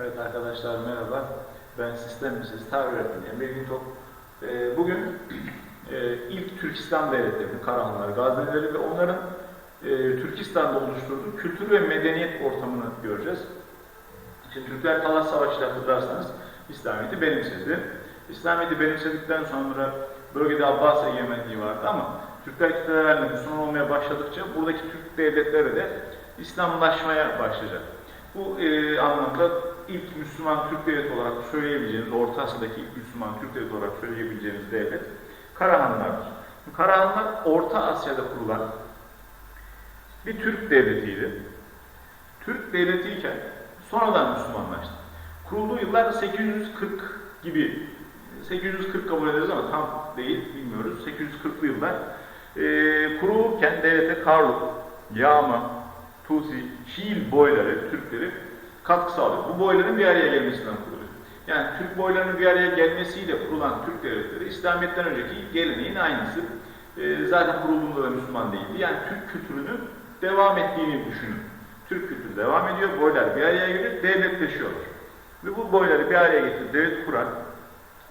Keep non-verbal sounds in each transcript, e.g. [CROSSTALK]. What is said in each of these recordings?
Evet arkadaşlar merhaba. Ben sistem mühendisi tarih öğretmeni Emre Güntok. Ee, bugün [CLEARS THROAT] e, ilk Türkistan devletlerini, Karahanlar, Gaznelileri ve onların e, Türkistan'da oluşturduğu kültür ve medeniyet ortamını göreceğiz. Şimdi Türkler Talas Savaşı'yla hatırlarsanız İslamiyet'i benimsedi. İslamiyet'i benimsedikten sonra bölgede Abbas egemenliği vardı ama Türkler kitlelerle Müslüman olmaya başladıkça buradaki Türk devletleri de İslamlaşmaya başlayacak. Bu e, anlamda ilk Müslüman Türk devleti olarak söyleyebileceğimiz, Orta Asya'daki ilk Müslüman Türk devleti olarak söyleyebileceğimiz devlet Karahanlardır. Karahanlar Orta Asya'da kurulan bir Türk devletiydi. Türk devletiyken sonradan Müslümanlaştı. Kurulduğu yıllar 840 gibi, 840 kabul ederiz ama tam değil, bilmiyoruz. 840'lı yıllar. Ee, kurulurken devlete Karluk, Yağma, Tusi, Şiil boyları, Türkleri katkı sağlıyor. Bu boyların bir araya gelmesinden kuruluyor. Yani Türk boylarının bir araya gelmesiyle kurulan Türk devletleri İslamiyet'ten önceki geleneğin aynısı. Ee, zaten kurulduğunda da Müslüman değildi. Yani Türk kültürünün devam ettiğini düşünün. Türk kültürü devam ediyor, boylar bir araya geliyor, devletleşiyorlar. Ve bu boyları bir araya getirip devlet kuran,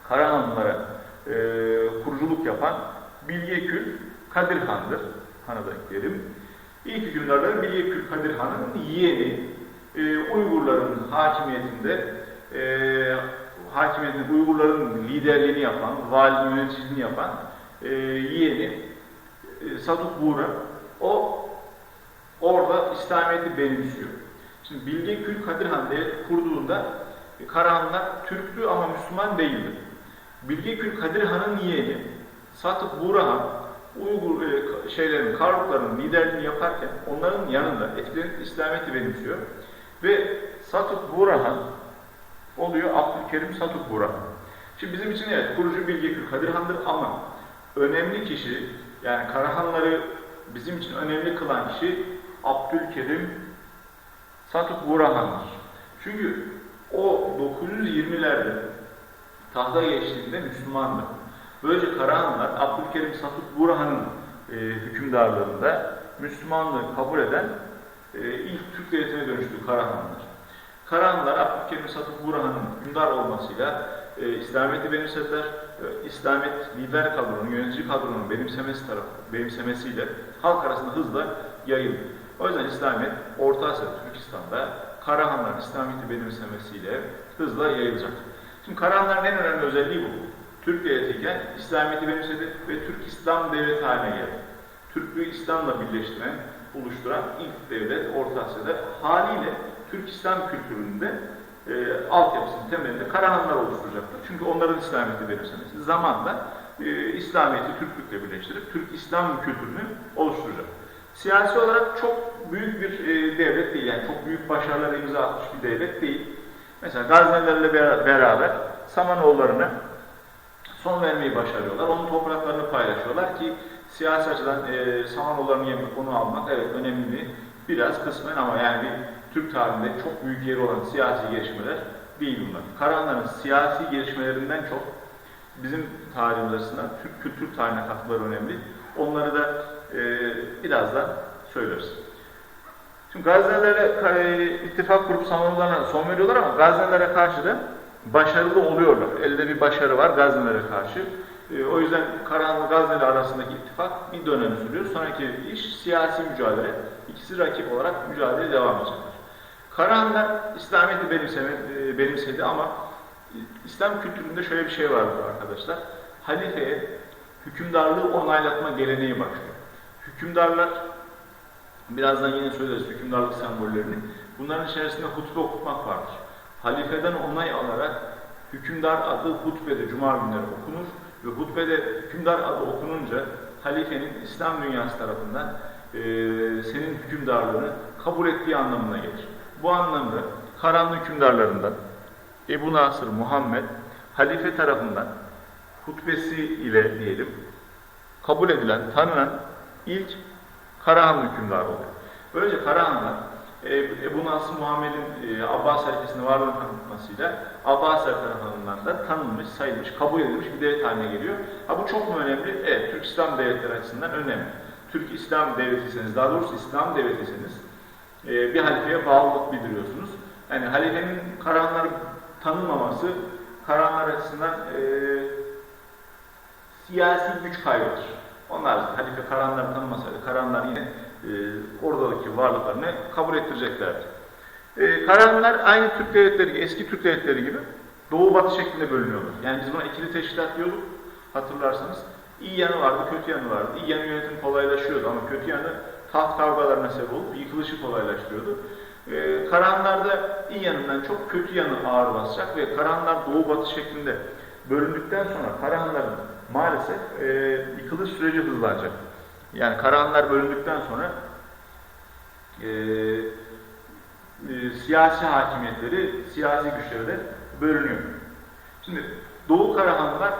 Karahanlılara e, kuruculuk yapan Bilgekül Kadir Han'dır. Han'a da ekleyelim. İlk hükümdarların Bilgekül Kadir Han'ın yeğeni, e, Uygurların hakimiyetinde e, hakimiyetinde Uygurların liderliğini yapan, vali yöneticiliğini yapan e, yeğeni e, Satuk Buğra o orada İslamiyet'i benimsiyor. Şimdi Bilge Kül Kadir Han kurduğunda e, Karahanlar Türktü ama Müslüman değildi. Bilge Kül Kadir Han'ın yeğeni Satık Buğra Uygur e, şeylerin, Karlukların liderliğini yaparken onların yanında etkilenip İslamiyet'i benimsiyor. Ve Satuk Buğrahan oluyor Abdülkerim Satuk Buğrahan. Şimdi bizim için evet kurucu Bilge Kül Kadir Han'dır ama önemli kişi yani Karahanları bizim için önemli kılan kişi Abdülkerim Satuk Buğrahan'dır. Çünkü o 920'lerde tahta geçtiğinde Müslümandı. Böylece Karahanlar Abdülkerim Satuk Burhan'ın e, hükümdarlığında Müslümanlığı kabul eden ilk Türk devletine dönüştü Karahanlar. Karahanlar Abdülkerim Satuk Burhan'ın hükümdar olmasıyla e, İslamiyet'i benimsediler. E, İslamiyet lider kadronun, yönetici kadronun benimsemesi tarafı, benimsemesiyle halk arasında hızla yayıldı. O yüzden İslamiyet Orta Asya, Türkistan'da Karahanların İslamiyet'i benimsemesiyle hızla yayılacak. Şimdi Karahanların en önemli özelliği bu. Türk devletiyken İslamiyet'i benimsedi ve Türk İslam devleti haline geldi. Türklüğü İslam'la birleştiren, oluşturan ilk devlet Orta Asya'da haliyle Türk İslam kültüründe e, altyapısının temelinde Karahanlar oluşturacaktır. Çünkü onların İslamiyet'i benimsemesi zamanla e, İslamiyet'i Türklükle birleştirip Türk İslam kültürünü oluşturacak. Siyasi olarak çok büyük bir e, devlet değil, yani çok büyük başarılara imza atmış bir devlet değil. Mesela Gaznelilerle beraber Samanoğullarını son vermeyi başarıyorlar. Onun topraklarını paylaşıyorlar ki siyasi açıdan e, Samanoğulları'nın yerine konu almak evet önemli bir biraz kısmen ama yani bir Türk tarihinde çok büyük yeri olan siyasi gelişmeler değil bunlar. Karahanların siyasi gelişmelerinden çok bizim tarihimiz açısından Türk kültür tarihine katkıları önemli. Onları da e, birazdan söyleriz. Şimdi Gaznelilere e, ittifak kurup Samanoğulları'na son veriyorlar ama Gaznelilere karşı da başarılı oluyorlar. Elde bir başarı var Gaznelere karşı. E, o yüzden Karahanlı Gazneli arasındaki ittifak bir dönem sürüyor. Sonraki iş siyasi mücadele. İkisi rakip olarak mücadele devam edecekler. Karahanlar İslamiyet'i benimseme, e, benimsedi ama İslam kültüründe şöyle bir şey vardır arkadaşlar. Halifeye hükümdarlığı onaylatma geleneği başlıyor. Hükümdarlar, birazdan yine söyleriz hükümdarlık sembollerini. Bunların içerisinde hutbe okutmak vardır halifeden onay alarak hükümdar adı hutbede cuma günleri okunur ve hutbede hükümdar adı okununca halifenin İslam dünyası tarafından e, senin hükümdarlığını kabul ettiği anlamına gelir. Bu anlamda Karanlı hükümdarlarından Ebu Nasır Muhammed halife tarafından hutbesi ile diyelim kabul edilen, tanınan ilk Karahanlı hükümdar oluyor. Böylece Karahanlar Ebu Nasır Muhammed'in e, Abbas halifesine varlığını tanıtmasıyla Abbas tarafından da tanınmış, sayılmış, kabul edilmiş bir devlet haline geliyor. Ha bu çok mu önemli? Evet, Türk İslam devletleri açısından önemli. Türk İslam devletiyseniz, daha doğrusu İslam devletiyseniz e, bir halifeye bağlılık bildiriyorsunuz. Yani halifenin Karahanlar tanınmaması Karahanlar açısından e, siyasi güç kaybıdır. Onlar halife Karahanları tanımasaydı Karahanlar yine e, oradaki varlıklarını kabul ettireceklerdi. E, Karahanlar aynı Türk devletleri, gibi, eski Türk devletleri gibi doğu batı şeklinde bölünüyorlar. Yani biz buna ikili teşkilat diyorduk hatırlarsanız. İyi yanı vardı, kötü yanı vardı. İyi yanı yönetim kolaylaşıyordu ama kötü yanı taht kavgalarına sebep olup yıkılışı kolaylaştırıyordu. Ee, Karahanlar'da iyi yanından çok kötü yanı ağır basacak ve Karahanlar doğu batı şeklinde bölündükten sonra Karahanların maalesef e, yıkılış süreci hızlanacak. Yani Karahanlar bölündükten sonra e, e, siyasi hakimiyetleri, siyasi güçleri de bölünüyor. Şimdi Doğu Karahanlar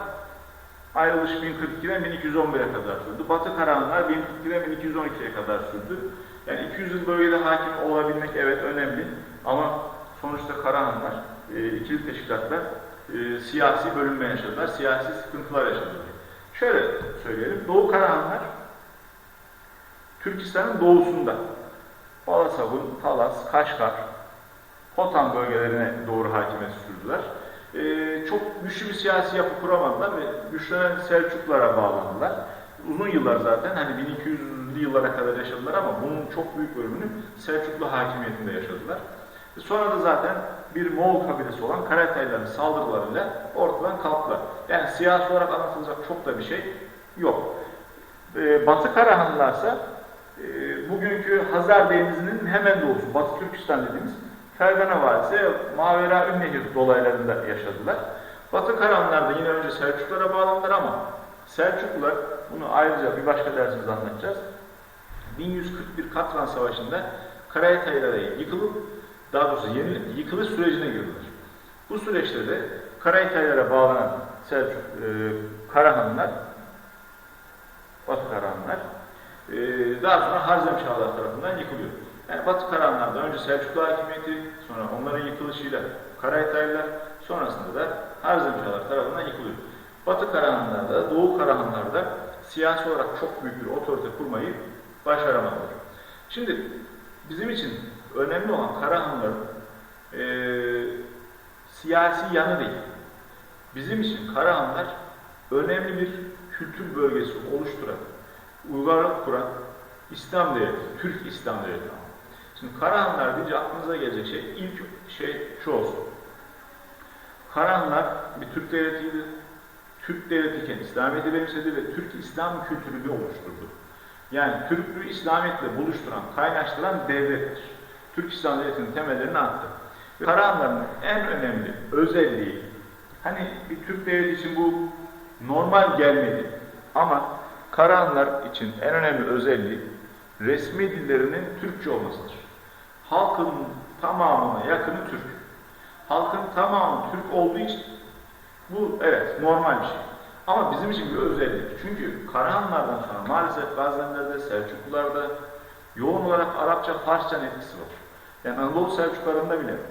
ayrılış 1042'den 1211'e kadar sürdü. Batı Karahanlar 1042'den 1212'ye kadar sürdü. Yani 200 yıl bölgede hakim olabilmek evet önemli ama sonuçta Karahanlar, e, ikili teşkilatlar e, siyasi bölünme yaşadılar, siyasi sıkıntılar yaşadılar. Şöyle söyleyelim, Doğu Karahanlar Türkistan'ın doğusunda Balasabun, Talas, Kaşgar, Hotan bölgelerine doğru hakimiyet sürdüler. Ee, çok güçlü bir siyasi yapı kuramadılar ve güçlenen Selçuklara bağlandılar. Uzun yıllar zaten hani 1200'lü yıllara kadar yaşadılar ama bunun çok büyük bölümünü Selçuklu hakimiyetinde yaşadılar. Sonra da zaten bir Moğol kabilesi olan Karatayların saldırılarıyla ortadan kalktılar. Yani siyasi olarak anlatılacak çok da bir şey yok. Ee, Batı Karahanlılarsa e, bugünkü Hazar Denizi'nin hemen doğusu, Batı Türkistan dediğimiz Fergana Vadisi, Mavera Ünnehir dolaylarında yaşadılar. Batı Karahanlılar da yine önce Selçuklara bağlandılar ama Selçuklular, bunu ayrıca bir başka dersimizde anlatacağız. 1141 Katran Savaşı'nda Karayataylara yıkılıp, daha doğrusu yenilip yıkılış sürecine girdiler. Bu süreçte de Karayataylara bağlanan Selçuk, e, Karahanlılar, Batı Karahanlılar, e, daha sonra Harzem Çağlar tarafından yıkılıyor. Yani Batı Karahanlar'da önce Selçuklu hakimiyeti, sonra onların yıkılışıyla Karayataylılar, sonrasında da Harzem Çağlar tarafından yıkılıyor. Batı Karahanlar'da, Doğu Karahanlar'da siyasi olarak çok büyük bir otorite kurmayı başaramadılar. Şimdi bizim için önemli olan Karahanların e, siyasi yanı değil. Bizim için Karahanlar önemli bir kültür bölgesi oluşturan, uygarlık kuran İslam devleti, Türk İslam devleti. Şimdi Karahanlar deyince aklınıza gelecek şey, ilk şey şu olsun. Karahanlar bir Türk devletiydi. Türk devletiyken İslamiyet'i benimsedi ve Türk İslam kültürünü oluşturdu. Yani Türklüğü İslamiyet'le buluşturan, kaynaştıran devlettir. Türk İslam devletinin temellerini attı. Karahanların en önemli özelliği, hani bir Türk devleti için bu normal gelmedi ama Karahanlar için en önemli özelliği resmi dillerinin Türkçe olmasıdır. Halkın tamamına yakını Türk. Halkın tamamı Türk olduğu için bu evet normal bir şey. Ama bizim için bir özellik. Çünkü Karahanlardan sonra maalesef Gazneliler'de, Selçuklularda yoğun olarak Arapça, Farsça etkisi var. Yani Anadolu Selçuklarında bile. [CLEARS THROAT]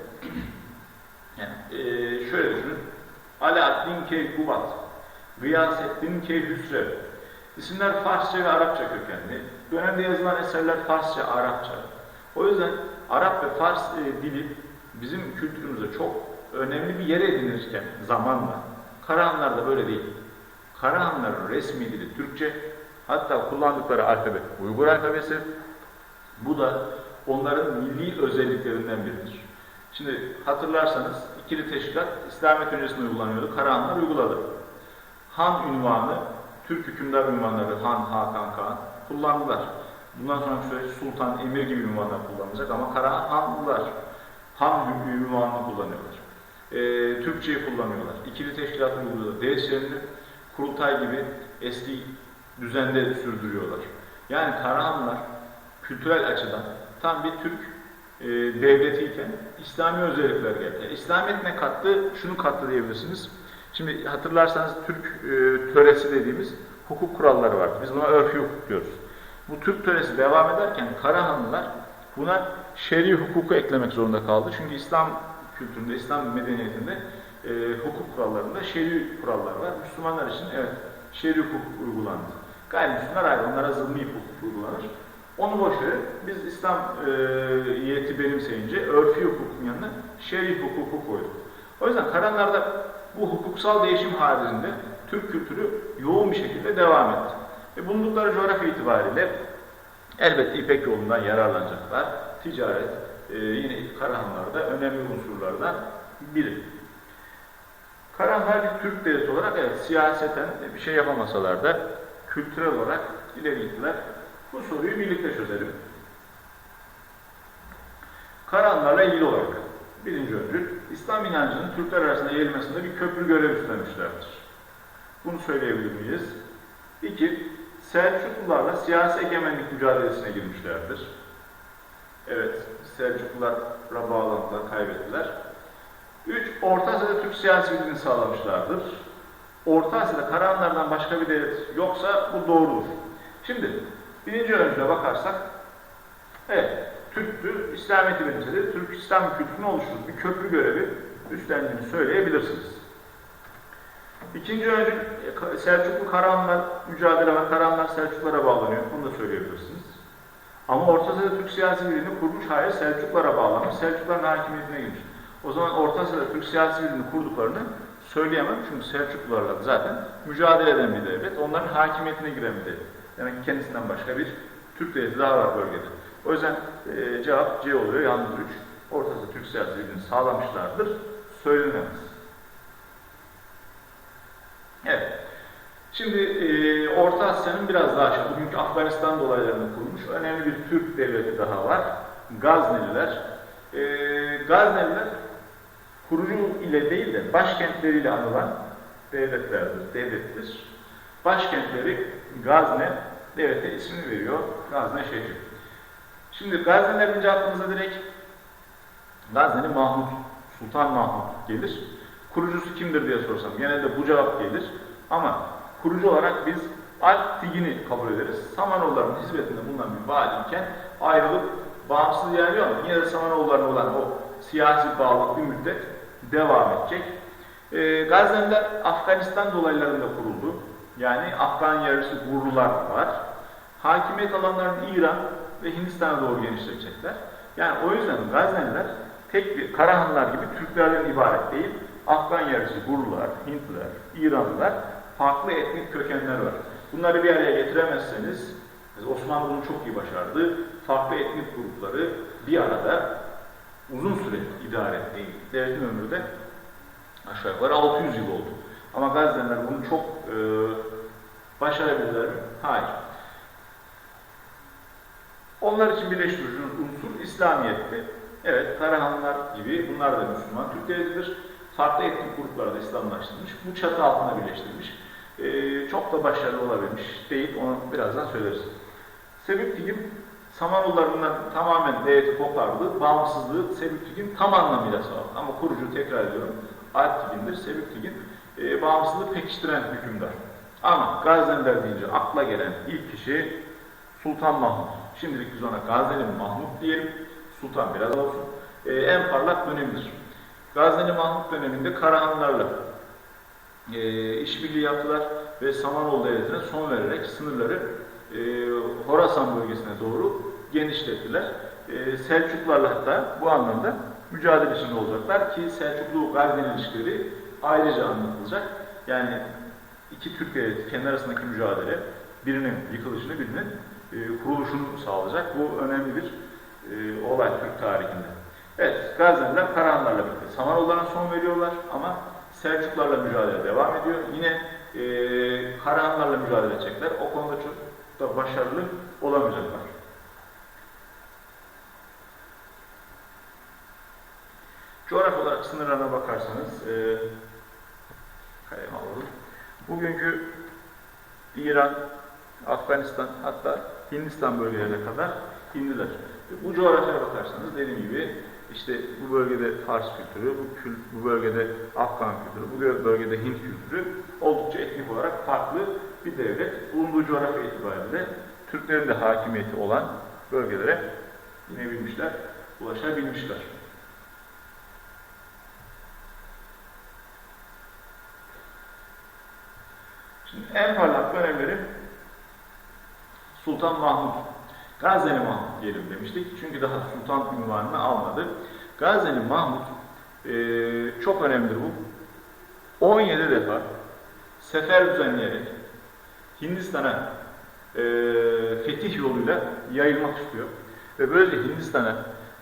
Yani e, şöyle düşünün. Alaaddin Keykubat, Gıyasettin Keyhüsrev. İsimler Farsça ve Arapça kökenli. Dönemde yazılan eserler Farsça, Arapça. O yüzden Arap ve Fars e, dili bizim kültürümüzde çok önemli bir yere edinirken zamanla. Karahanlar böyle değil. Karahanların resmi dili Türkçe, hatta kullandıkları alfabe Uygur alfabesi. Bu da onların milli özelliklerinden biridir. Şimdi hatırlarsanız ikili teşkilat İslamiyet öncesinde uygulanıyordu. Karahanlar uyguladı. Han ünvanı, Türk hükümdar ünvanları Han, Hakan, Kaan kullandılar. Bundan sonra süreç Sultan, Emir gibi ünvanlar kullanılacak ama Karahanlılar Han ünvanını kullanıyorlar. Ee, Türkçeyi kullanıyorlar. İkili teşkilatı uyguluyorlar. Değişlerini kurultay gibi eski düzende sürdürüyorlar. Yani Karahanlılar kültürel açıdan tam bir Türk e, devletiyken İslami özellikler geldi. Yani İslamiyet ne kattı? Şunu kattı diyebilirsiniz. Şimdi hatırlarsanız Türk e, töresi dediğimiz hukuk kuralları vardı. Biz buna örfi hukuk diyoruz. Bu Türk töresi devam ederken Karahanlılar buna şer'i hukuku eklemek zorunda kaldı. Çünkü İslam kültüründe, İslam medeniyetinde e, hukuk kurallarında şer'i kurallar var. Müslümanlar için evet şer'i hukuk uygulandı. Gayrimüslimler ayrı, onlara zılmi hukuk uygulanır. Onu boş. Biz İslam e, yeti benimseyince örfi hukukun yanına şerif hukuku koydu. O yüzden Karahanlar'da bu hukuksal değişim haricinde Türk kültürü yoğun bir şekilde devam etti. Ve bulundukları coğrafya itibariyle elbette İpek yolundan yararlanacaklar. Ticaret e, yine Karahanlar'da önemli unsurlardan biri. Karahanlar bir Türk devleti olarak evet siyaseten bir şey yapamasalar da kültürel olarak ileri gittiler. Bu soruyu birlikte çözelim. Karahanlarla ilgili olarak birinci öncül, İslam inancının Türkler arasında yayılmasında bir köprü görevi üstlenmişlerdir. Bunu söyleyebilir miyiz? İki, Selçuklularla siyasi egemenlik mücadelesine girmişlerdir. Evet, Selçuklularla bağlantılar kaybettiler. Üç, Orta Asya'da Türk siyasi birliğini sağlamışlardır. Orta Asya'da Karahanlardan başka bir devlet yoksa bu doğrudur. Şimdi birinci öncüle bakarsak, evet, Türktü, İslamiyet'i benimsedi, Türk İslam kültürünü oluşturdu. Bir köprü görevi üstlendiğini söyleyebilirsiniz. İkinci öncül Selçuklu Karahanlar mücadele var. Karahanlar Selçuklulara bağlanıyor. Bunu da söyleyebilirsiniz. Ama Orta Asya'da Türk siyasi birliğini kurmuş, hayır Selçuklulara bağlanmış, Selçukluların hakimiyetine girmiş. O zaman Orta Asya'da Türk siyasi birliğini kurduklarını söyleyemem. Çünkü Selçuklularla zaten mücadele eden bir devlet. Onların hakimiyetine giren bir devlet. Yani kendisinden başka bir Türk devleti daha var bölgede. O yüzden e, cevap C oluyor. Yalnız 3. Orta Asya Türk siyasi birliğini sağlamışlardır. Söylenemez. Evet. Şimdi e, Orta Asya'nın biraz daha aşağı, bugünkü Afganistan dolaylarını kurmuş önemli bir Türk devleti daha var. Gazneliler. E, Gazneliler kurucu ile değil de başkentleriyle anılan devletlerdir, devlettir. Başkentleri Gazne devlete ismini veriyor. Gazne şehri. Şimdi Gazneliler deyince aklımıza direkt Gazneli Mahmut, Sultan Mahmut gelir. Kurucusu kimdir diye sorsam genelde bu cevap gelir. Ama kurucu olarak biz Alp Tigin'i kabul ederiz. Samanoğullarının hizmetinde bulunan bir valiyken ayrılıp bağımsız ilerliyor ama yine de Samanoğullarına olan o siyasi bağlılık bir müddet devam edecek. E, Gazneliler Afganistan dolaylarında kuruldu. Yani Afgan yarısı Gurlular var. Hakimiyet alanlarının İran ve Hindistan'a doğru genişletecekler. Yani o yüzden Gazneliler tek bir Karahanlar gibi Türklerden ibaret değil. Afgan yarısı Gurlular, Hintliler, İranlılar farklı etnik kökenler var. Bunları bir araya getiremezseniz Osmanlı bunu çok iyi başardı. Farklı etnik grupları bir arada uzun süre idare etmeyi, devletin ömrü de aşağı yukarı 600 yıl oldu. Ama Gazneliler bunu çok e, başarabildiler mi? Hayır. Onlar için birleştirici unsur İslamiyet'te. Evet, Karahanlar gibi bunlar da Müslüman Türk devletidir. Farklı etnik gruplarda İslamlaştırmış. Bu çatı altına birleştirmiş. Ee, çok da başarılı olabilmiş değil. Onu birazdan söyleriz. Sebeptigin Samanoğullarından tamamen devleti kopardı. Bağımsızlığı Sebeptigin tam anlamıyla sağladı. Ama kurucu tekrar ediyorum. Alptigin'dir. Sebeptigin e, bağımsızlığı pekiştiren hükümdar. Ama Gazneliler deyince akla gelen ilk kişi Sultan Mahmut. Şimdilik biz ona Gazneli Mahmut diyelim. Sultan biraz olsun. Ee, en parlak dönemidir. Gazneli Mahmut döneminde Karahanlarla e, işbirliği yaptılar ve Samanoğlu Devleti'ne son vererek sınırları e, Horasan bölgesine doğru genişlettiler. E, Selçuklularla hatta bu anlamda mücadele içinde olacaklar ki Selçuklu-Gazneli ilişkileri ayrıca anlatılacak. Yani iki Türk devleti kendi arasındaki mücadele birinin yıkılışını birinin e, kuruluşunu sağlayacak. Bu önemli bir e, olay Türk tarihinde. Evet, Gazneliler Karahanlarla birlikte Samanoğullarına son veriyorlar ama Selçuklarla mücadele devam ediyor. Yine e, Karahanlarla mücadele edecekler. O konuda çok da başarılı olamayacaklar. Coğrafya olarak sınırlarına bakarsanız e, kalem alalım. Bugünkü İran, Afganistan hatta Hindistan bölgelerine kadar indiler. Bu coğrafyaya bakarsanız dediğim gibi işte bu bölgede Fars kültürü, bu, kül, bu bölgede Afgan kültürü, bu bölgede Hint kültürü oldukça etnik olarak farklı bir devlet. Bulunduğu coğrafya itibariyle Türklerin de hakimiyeti olan bölgelere inebilmişler, ulaşabilmişler. Şimdi en parlak dönemleri Sultan Mahmut, Gazneli Mahmut diyelim demiştik. Çünkü daha Sultan ünvanını almadı. Gazneli Mahmut Ee, çok önemlidir bu. 17 defa sefer düzenleyerek Hindistan'a e, fetih yoluyla yayılmak istiyor. Ve böylece Hindistan'a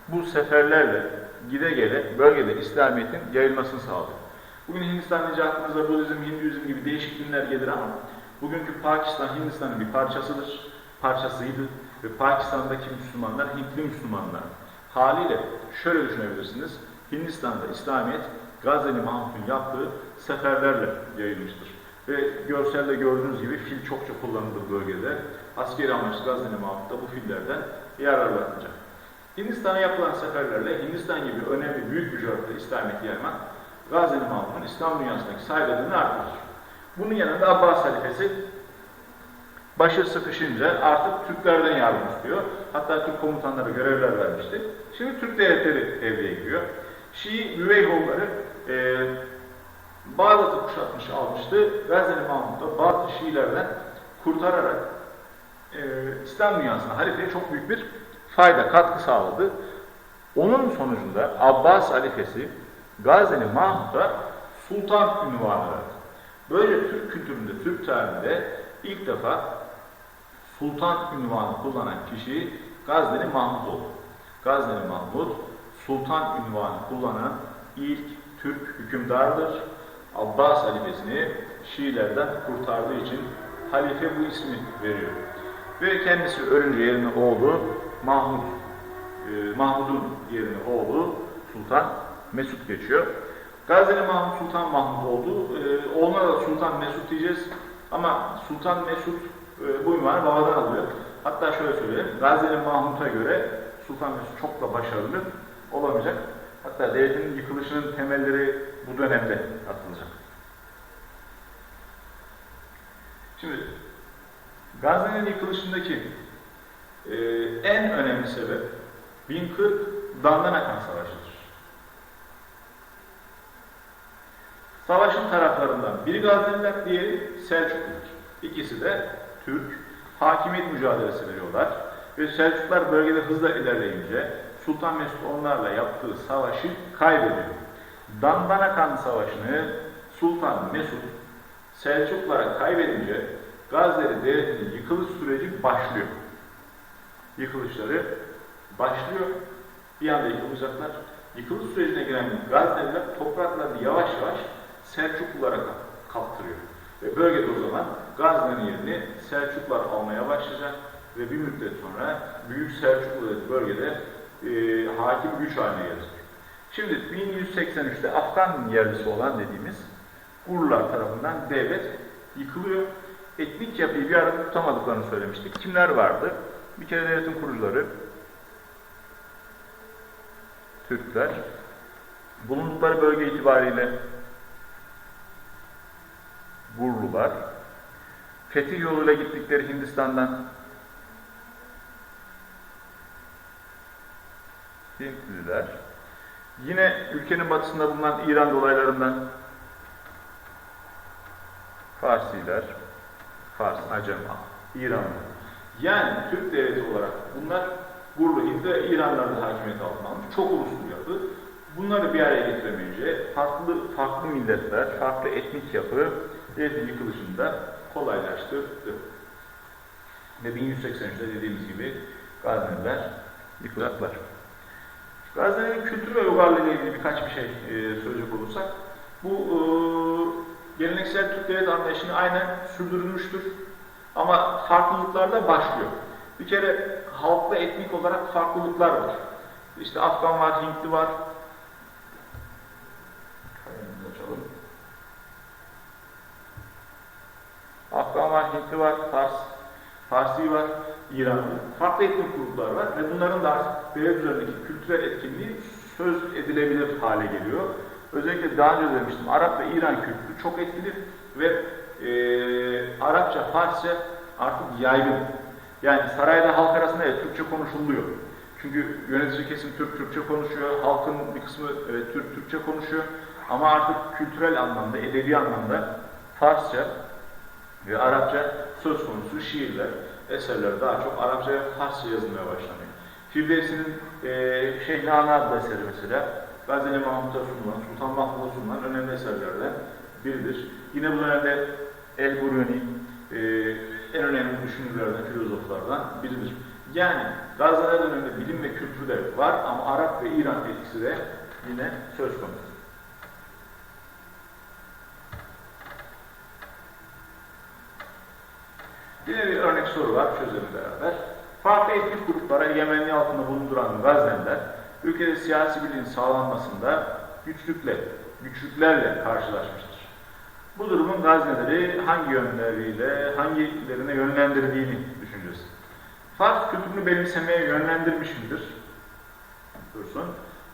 bu seferlerle gide gele bölgede İslamiyet'in yayılmasını sağlıyor. Bugün Hindistan deyince aklınıza Budizm, Hinduizm gibi değişik dinler gelir ama bugünkü Pakistan Hindistan'ın bir parçasıdır, parçasıydı ve Pakistan'daki Müslümanlar Hintli Müslümanlar. Haliyle şöyle düşünebilirsiniz, Hindistan'da İslamiyet Gazeli Mahmut'un yaptığı seferlerle yayılmıştır. Ve görselde gördüğünüz gibi fil çokça kullanılır bölgede. Askeri amaçlı Gazeli Mahmut da bu fillerden yararlanacak. Hindistan'a yapılan seferlerle Hindistan gibi önemli büyük bir coğrafyada İslamiyet'i yaymak Gazeli Mahmut'un İslam dünyasındaki saygınlığını artırır. Bunun yanında Abbas halifesi başı sıkışınca artık Türklerden yardım istiyor. Hatta Türk komutanlara görevler vermişti. Şimdi Türk devletleri devreye giriyor. Şii Müveyhoğulları e, Bağdat'ı kuşatmış almıştı. Gazeli Mahmut da Bağdat'ı Şiilerden kurtararak e, İslam dünyasına halifeye çok büyük bir fayda, katkı sağladı. Onun sonucunda Abbas halifesi Gazeli Mahmut'a sultan ünvanı verdi. Böyle Türk kültüründe, Türk tarihinde ilk defa sultan ünvanı kullanan kişi Gazneli Mahmut oldu. Gazneli Mahmut sultan ünvanı kullanan ilk Türk hükümdardır. Abbas halifesini Şiilerden kurtardığı için halife bu ismi veriyor. Ve kendisi ölünce yerine oğlu Mahmud, e, Mahmud'un yerine oğlu Sultan Mesut geçiyor. Gazeli Mahmud Sultan Mahmud oldu. E, oğluna da Sultan Mesut diyeceğiz. Ama Sultan Mesut e, bu ünvanı babadan alıyor. Hatta şöyle söyleyeyim. Gazeli Mahmud'a göre Sultan Mesut çok da başarılı olamayacak. Hatta devletin yıkılışının temelleri bu dönemde atılacak. Şimdi Gazze'nin yıkılışındaki e, en önemli sebep 1040 Dandan Akan Savaşı'dır. Savaşın taraflarından biri Gazze'liler, diğeri Selçuklular. İkisi de Türk. Hakimiyet mücadelesi veriyorlar. Ve Selçuklar bölgede hızla ilerleyince Sultan Mesut onlarla yaptığı savaşı kaybediyor. Dandanakan Savaşı'nı Sultan Mesut Selçuklara kaybedince Gazze'li devletinin yıkılış süreci başlıyor. Yıkılışları başlıyor. Bir anda yıkılacaklar. Yıkılış sürecine giren Gazze'liler topraklarını yavaş yavaş Selçuklulara kaptırıyor. Ve bölgede o zaman Gazze'nin yerini Selçuklar almaya başlayacak ve bir müddet sonra Büyük Selçuklu bölgede e, hakim güç haline gelecek. Şimdi 1183'te Afgan yerlisi olan dediğimiz Urlar tarafından devlet yıkılıyor. Etnik yapıyı bir arada tutamadıklarını söylemiştik. Kimler vardı? Bir kere devletin kurucuları Türkler. Bulundukları bölge itibariyle Gurlular. Fetih yoluyla gittikleri Hindistan'dan Hintliler. Yine ülkenin batısında bulunan İran dolaylarından Farsiler, Fars, Acem, İranlı. Yani Türk devleti olarak bunlar Gurlu Hint ve İranlarda hakimiyet altına. Çok uluslu yapı. Bunları bir araya getiremeyince farklı farklı milletler, farklı etnik yapı devletin yıkılışında kolaylaştırdı. Ve 1183'te dediğimiz gibi Gazneliler yıkılacaklar. Gaznelilerin kültür ve uygarlığı ile ilgili birkaç bir şey e, söyleyecek olursak, bu e, geleneksel Türk devlet anlayışını aynen sürdürülmüştür. Ama farklılıklar da başlıyor. Bir kere halkta etnik olarak farklılıklar var. İşte Afgan var, Hintli var. Açalım. Afgan var, Hintli var, Fars, Farsi var, İranlı. Farklı etnik gruplar var ve bunların da devlet üzerindeki kültürel etkinliği söz edilebilir hale geliyor. Özellikle daha önce demiştim, Arap ve İran kültürü çok etkili ve e, Arapça, Farsça artık yaygın. Yani sarayda halk arasında evet, Türkçe konuşuluyor. Çünkü yönetici kesim Türk Türkçe konuşuyor, halkın bir kısmı evet, Türk Türkçe konuşuyor. Ama artık kültürel anlamda, edebi anlamda Farsça ve Arapça söz konusu şiirler, eserler daha çok Arapça ve Farsça yazılmaya başlanıyor. Firdevsi'nin e, Şehname adlı eseri mesela Gazeli Mahmut'a sunulan, Sultan Mahmut'a sunulan önemli eserlerden biridir. Yine bu dönemde El-Buruni e, en önemli düşünürlerden, filozoflardan biridir. Yani Gazneli döneminde bilim ve kültür de var ama Arap ve İran etkisi de yine söz konusu. Yine bir örnek soru var, çözelim beraber. Farklı etnik gruplara egemenliği altında bulunduran Gazneliler, ülkede siyasi birliğin sağlanmasında güçlükle, güçlüklerle karşılaşmıştır. Bu durumun Gazneleri hangi yönleriyle, hangilerine yönlendirdiğini düşüneceğiz. Fars kültürünü benimsemeye yönlendirmiş midir? Dursun.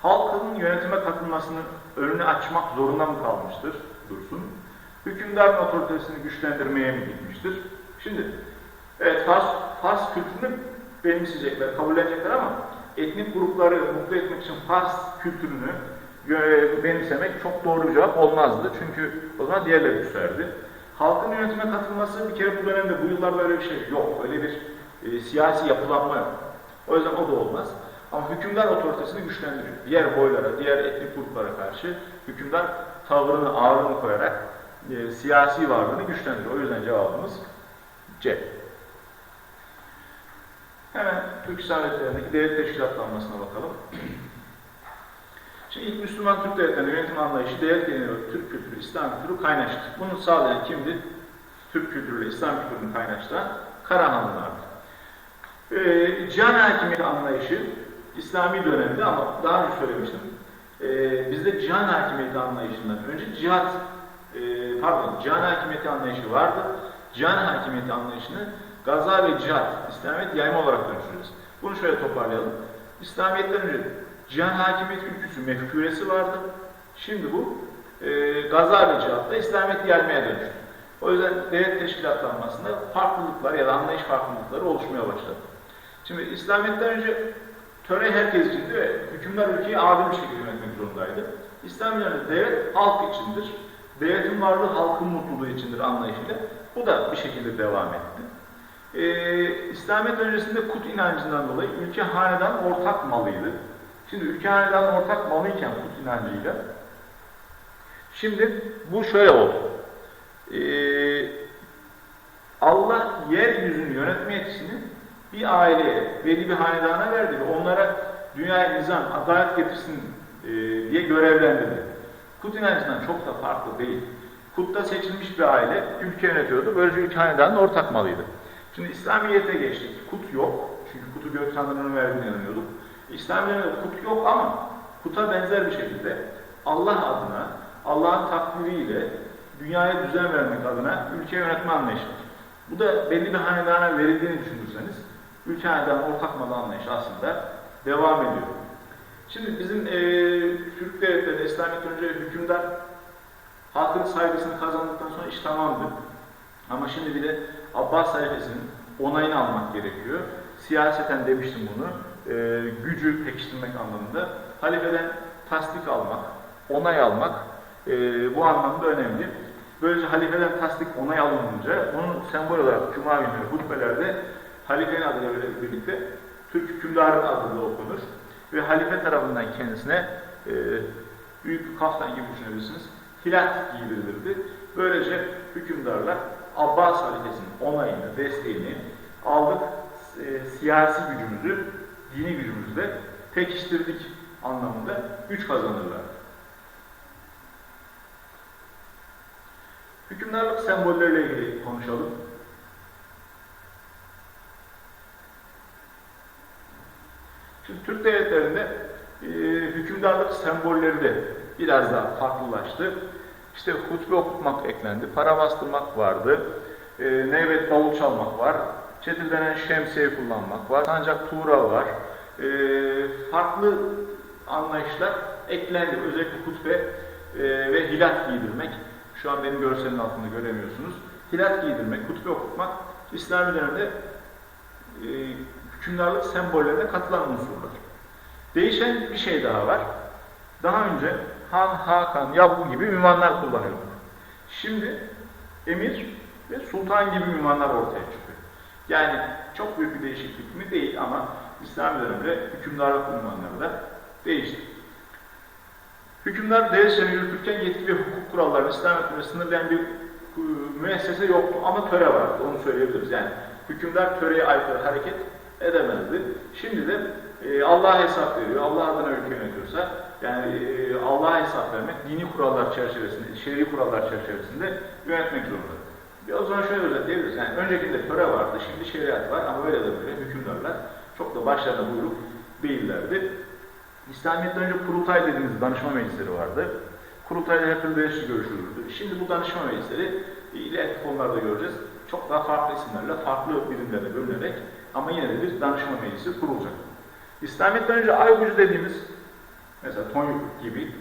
Halkın yönetime katılmasının önünü açmak zorunda mı kalmıştır? Dursun. Hükümdarın otoritesini güçlendirmeye mi gitmiştir? Şimdi, evet Fars, Fars kültürünü benimseyecekler, kabullenecekler ama etnik grupları mutlu etmek için Fars kültürünü e, benimsemek çok doğru bir cevap olmazdı. Çünkü o zaman diğerleri güçlerdi. Halkın yönetime katılması bir kere bu dönemde, bu yıllarda öyle bir şey yok. Öyle bir e, siyasi yapılanma yok. O yüzden o da olmaz. Ama hükümdar otoritesini güçlendiriyor. Diğer boylara, diğer etnik gruplara karşı hükümdar tavrını, ağırlığını koyarak e, siyasi varlığını güçlendiriyor. O yüzden cevabımız C. Hemen Türk İslamiyetlerindeki devlet teşkilatlanmasına bakalım. Şimdi ilk Müslüman Türk devletlerinin yönetim anlayışı, devlet geneli Türk kültürü, İslam kültürü kaynaştı. Bunu sağlayan kimdi? Türk kültürüyle İslam kültürünü kaynaştıran Karahanlılardı. Ee, cihan hakimiyeti anlayışı İslami dönemde ama daha önce söylemiştim. Ee, bizde cihan hakimiyeti anlayışından önce cihat, e, pardon, cihan hakimiyeti anlayışı vardı. Cihan hakimiyeti anlayışını gaza ve cihat, İslamiyet yayma olarak dönüştüreceğiz. Bunu şöyle toparlayalım. İslamiyet'ten önce cihan hakimiyeti ülküsü, mefküresi vardı. Şimdi bu e, gaza ve cihatta İslamiyet yaymaya dönüştü. O yüzden devlet teşkilatlanmasında farklılıklar ya da anlayış farklılıkları oluşmaya başladı. Şimdi İslamiyet'ten önce töre herkes içindi ve hükümler ülkeyi adil bir şekilde yönetmek zorundaydı. İslamiyet'te devlet halk içindir. Devletin varlığı halkın mutluluğu içindir anlayışıyla. Bu da bir şekilde devam etti. Ee, İslamiyet öncesinde kut inancından dolayı ülke hanedan ortak malıydı. Şimdi ülke hanedan ortak malıyken kut inancıyla şimdi bu şöyle oldu. Ee, Allah yeryüzünü yönetme yetkisini bir aileye, belli bir hanedana verdi ve onlara dünyaya nizam, adalet getirsin e, diye görevlendirdi. Kut inancından çok da farklı değil. Kutta seçilmiş bir aile ülke yönetiyordu. Böylece ülke hanedanın ortak malıydı. Şimdi İslamiyet'e geçtik. Kut yok. Çünkü kutu gök tanrının verdiğine inanıyorduk. İslamiyet'te kut yok ama kuta benzer bir şekilde Allah adına, Allah'ın takdiriyle dünyaya düzen vermek adına ülke yönetme anlayışıdır. Bu da belli bir hanedana verildiğini düşünürseniz ülke hanedanı ortak malı anlayışı aslında devam ediyor. Şimdi bizim e, Türk devletleri İslamiyet önce hükümdar halkın saygısını kazandıktan sonra iş tamamdı. Ama şimdi bir de Abbas halifesinin onayını almak gerekiyor. Siyaseten demiştim bunu. E, gücü pekiştirmek anlamında. Halifeden tasdik almak, onay almak e, bu anlamda önemli. Böylece halifeden tasdik onay alınınca onun sembol olarak Cuma günleri hutbelerde halifenin adıyla birlikte Türk hükümdarın adıyla okunur. Ve halife tarafından kendisine e, büyük bir kaftan gibi düşünebilirsiniz. Hilat giydirilirdi. Böylece hükümdarlar Abbas halifesinin onayını, desteğini aldık. E, siyasi gücümüzü, dini gücümüzü de pekiştirdik anlamında güç kazanırlar. Hükümdarlık sembolleriyle ilgili konuşalım. Şimdi Türk devletlerinde e, hükümdarlık sembolleri de biraz daha farklılaştı. İşte hutbe okutmak eklendi, para bastırmak vardı, e, neyvet davul çalmak var, çetil denen şemsiye kullanmak var, sancak tuğra var. E, farklı anlayışlar eklendi. Özellikle hutbe e, ve hilat giydirmek. Şu an benim görselin altında göremiyorsunuz. Hilat giydirmek, hutbe okutmak İslami dönemde e, hükümdarlık sembollerine katılan unsurlar. Değişen bir şey daha var. Daha önce Han, Hakan, Yavru gibi ünvanlar kullanıyorduk. Şimdi emir ve sultan gibi ünvanlar ortaya çıkıyor. Yani çok büyük bir değişiklik mi değil ama İslam döneminde hükümdarlık ünvanları da değişti. Hükümdar devlet işlerini yürütürken yetki ve hukuk kurallarını İslam hükmüne sınırlayan bir e, müessese yoktu ama töre vardı, onu söyleyebiliriz. Yani hükümdar töreye aykırı hareket edemezdi. Şimdi de e, Allah'a hesap veriyor, Allah adına ülke yönetiyorsa, yani e, Allah'a hesap vermek, dini kurallar çerçevesinde, şer'i kurallar çerçevesinde yönetmek zorunda. Bir o zaman şöyle özetleyebiliriz. Yani öncekinde töre vardı, şimdi şeriat var ama böyle de böyle hükümdarlar çok da başlarına buyruk değillerdi. İslamiyet'ten önce kurultay dediğimiz danışma meclisleri vardı. Kurultayda her türlü değişik görüşülürdü. Şimdi bu danışma meclisleri ileriki konularda göreceğiz. Çok daha farklı isimlerle, farklı birimlere bölünerek ama yine de bir danışma meclisi kurulacak. İslamiyet'ten önce Aygucu dediğimiz mesela Tonyuk gibi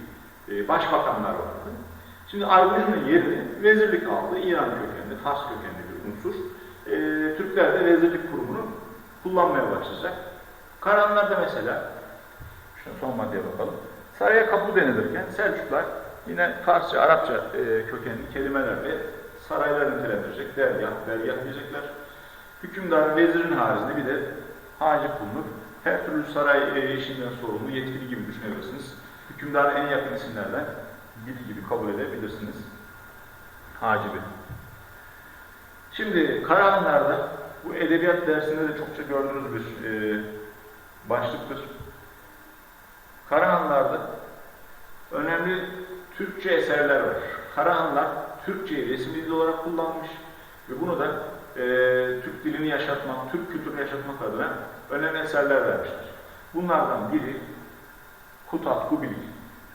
e, başbakanlar vardı. Şimdi Aygucu'nun yerini vezirlik aldı. İran kökenli, Fars kökenli bir unsur. E, Türkler de vezirlik kurumunu kullanmaya başlayacak. Karanlarda mesela, şu son maddeye bakalım. Saraya kapı denilirken Selçuklar yine Farsça, Arapça e, kökenli kelimelerle saraylar nitelendirecek, dergah, dergah diyecekler. Hükümdarın, vezirin haricinde bir de hacip bulunur. Her türlü saray e, işinden sorumlu, yetkili gibi düşünebilirsiniz. Hükümdarın en yakın isimlerden biri gibi kabul edebilirsiniz. Hacibi. Şimdi Karahanlar'da bu edebiyat dersinde de çokça gördüğünüz bir e, başlıktır. Karahanlar'da önemli Türkçe eserler var. Karahanlar Türkçeyi resmi dil olarak kullanmış ve bunu da e, Türk dilini yaşatmak, Türk kültürünü yaşatmak adına önemli eserler vermişler. Bunlardan biri Kutat Kubilik,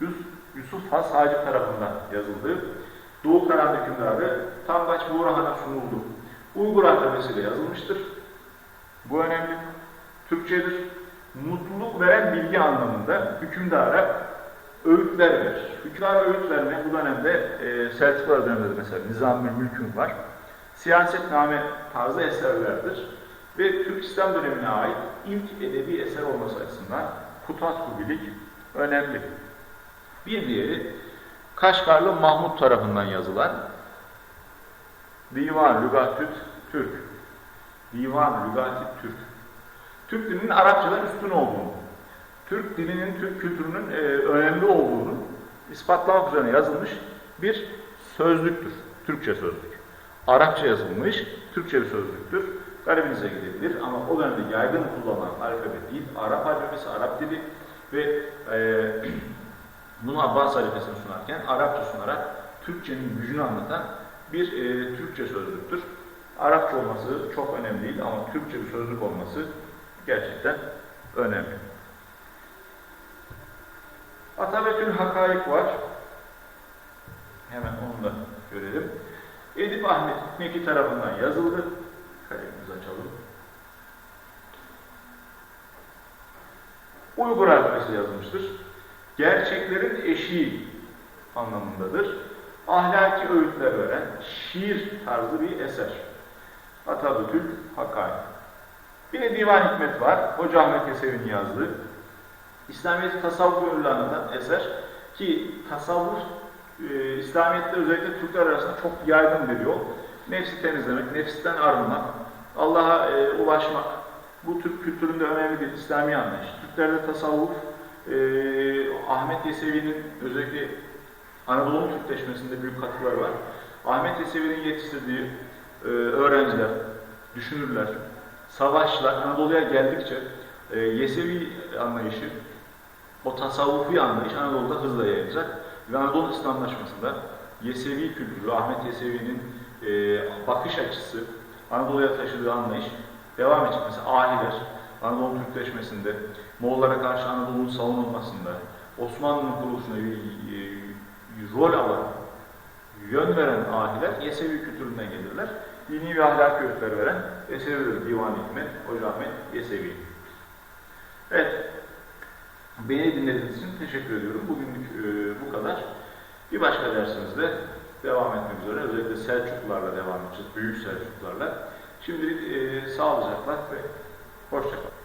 Yus, Yusuf Has Hacı tarafından yazıldı. Doğu Karahan hükümdarı Tangaç Buğrahan'a sunuldu. Uygur alfabesiyle yazılmıştır. Bu önemli. Türkçedir. Mutluluk veren bilgi anlamında hükümdara öğütler verir. Hükümdara öğüt vermek bu dönemde e, Selçuklar döneminde mesela Nizam-ı Mülkün var. Siyasetname tarzı eserlerdir. Ve Türk İslam dönemine ait ilk edebi eser olması açısından Kutat Kubilik önemli. Bir diğeri Kaşgarlı Mahmut tarafından yazılan Divan Lügatüt Türk. Divan Lügatüt Türk. Türk dilinin Arapçadan üstün olduğunu, Türk dilinin, Türk kültürünün e, önemli olduğunu ispatlamak üzerine yazılmış bir sözlüktür. Türkçe sözlük. Arapça yazılmış, Türkçe bir sözlüktür. Garibinize gidebilir ama o dönemde yaygın kullanılan alfabe değil, Arap alfabesi, Arap dili ve e, [CLEARS THROAT] bunu Abbas halifesine sunarken Arapça sunarak Türkçenin gücünü anlatan bir e, Türkçe sözlüktür. Arapça olması çok önemli değil ama Türkçe bir sözlük olması gerçekten önemli. Atabetül Hakaik var. Hemen onu da görelim. Edip Ahmet Meki tarafından yazıldı. Kalemimizi açalım. Uygur alfabesi yazılmıştır. Gerçeklerin eşiği anlamındadır. Ahlaki öğütler veren şiir tarzı bir eser. Atabütül Hakaik. Bir de Divan Hikmet var. Hoca Ahmet Yesevi'nin yazdığı. İslamiyet tasavvuf anlatan eser ki tasavvuf e, İslamiyet'te özellikle Türkler arasında çok yaygın bir yol. Nefsi temizlemek, nefisten arınmak, Allah'a e, ulaşmak. Bu Türk kültüründe önemli bir İslami anlayış. Türklerde tasavvuf, e, Ahmet Yesevi'nin özellikle Anadolu'nun Türkleşmesinde büyük katkıları var. Ahmet Yesevi'nin yetiştirdiği e, öğrenciler, düşünürler, savaşlar Anadolu'ya geldikçe e, Yesevi anlayışı, o tasavvufi anlayış Anadolu'da hızla yayılacak. Ve Anadolu İslamlaşmasında Yesevi kültürü, Ahmet Yesevi'nin e, bakış açısı, Anadolu'ya taşıdığı anlayış devam edecek. Mesela ahiler, Anadolu Türkleşmesinde, Moğollara karşı Anadolu'nun savunulmasında, Osmanlı'nın kuruluşuna e, rol alan, yön veren ahiler Yesevi kültüründen gelirler. Dini ve ahlaki öğütler veren Yesevi'dir. Divan-ı Hikmet, Hoca Ahmet Yesevi. Evet, beni dinlediğiniz için teşekkür ediyorum. Bugünlük e, bu kadar. Bir başka dersimizde devam etmek üzere. Özellikle Selçuklularla devam edeceğiz. Büyük Selçuklularla. Şimdilik e, sağlıcakla ve hoşçakalın.